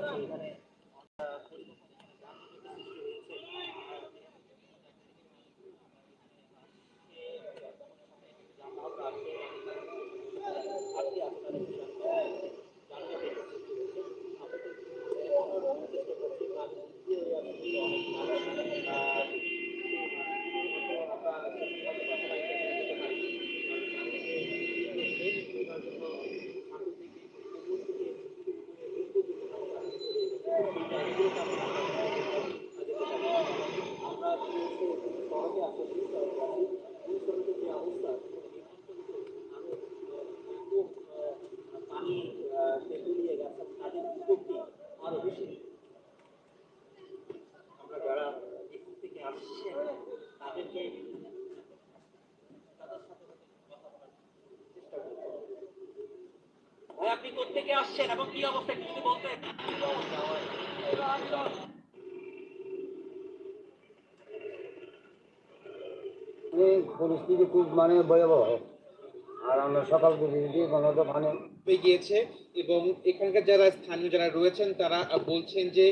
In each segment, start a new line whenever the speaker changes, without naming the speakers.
కూడా ఉండలేదు a scena, continuiamo per
il secondo tempo. ये फुलस्ती के আমরা সকাল তো মানে
গিয়েছে এবং এখানকার যারা স্থানীয় যারা রয়েছেন, তারা বলছেন যে,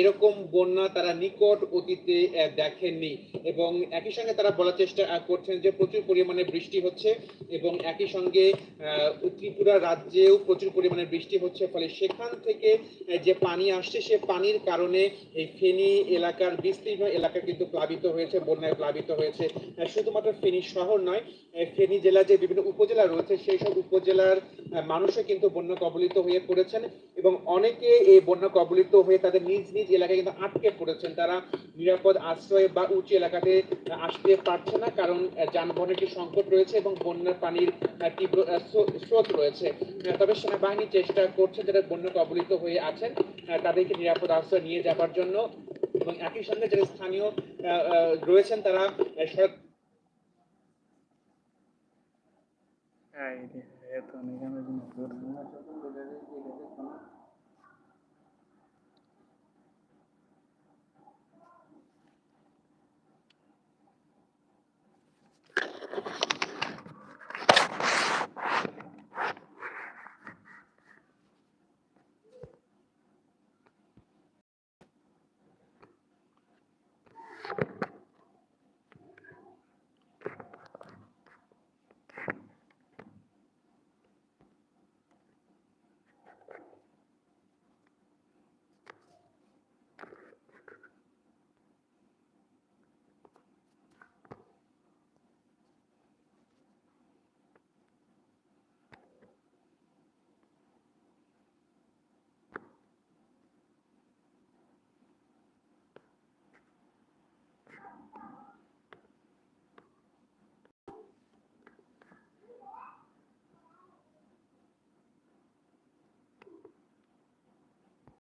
এরকম বন্যা তারা নিকট অতীতে দেখেননি। এবং একই সঙ্গে তারা বলার চেষ্টা করছেন যে, প্রচুর পরিমাণে বৃষ্টি হচ্ছে এবং একই সঙ্গে ত্রিপুরা রাজ্যেও প্রচুর পরিমাণে বৃষ্টি হচ্ছে। ফলে সেখান থেকে যে পানি আসছে, সে পানির কারণে এই ফেনী এলাকার বিস্তীর্ণ এলাকা কিন্তু প্লাবিত হয়েছে, বন্যায় প্লাবিত হয়েছে। শুধুমাত্র ফেনী শহর নয় ফেনী জেলা যে বিভিন্ন উপজেলা রয়েছে সেই সব উপজেলার মানুষও কিন্তু বন্যা কবলিত হয়ে পড়েছেন এবং অনেকে এই বন্যা কবলিত হয়ে তাদের নিজ নিজ এলাকায় কিন্তু আটকে পড়েছেন। তারা নিরাপদ আশ্রয় বা উঁচু এলাকাতে আসতে পারছে না কারণ যানবাহনের একটি সংকট রয়েছে এবং বন্যার পানির তীব্র স্রোত রয়েছে। তবে সেনাবাহিনী চেষ্টা করছে যারা বন্যা কবলিত হয়ে আছেন তাদেরকে নিরাপদ আশ্রয় নিয়ে যাবার জন্য এবং একই সঙ্গে যারা স্থানীয় রয়েছেন তারা আহ, হ্যাঁ
এটা তো অনেক আমরা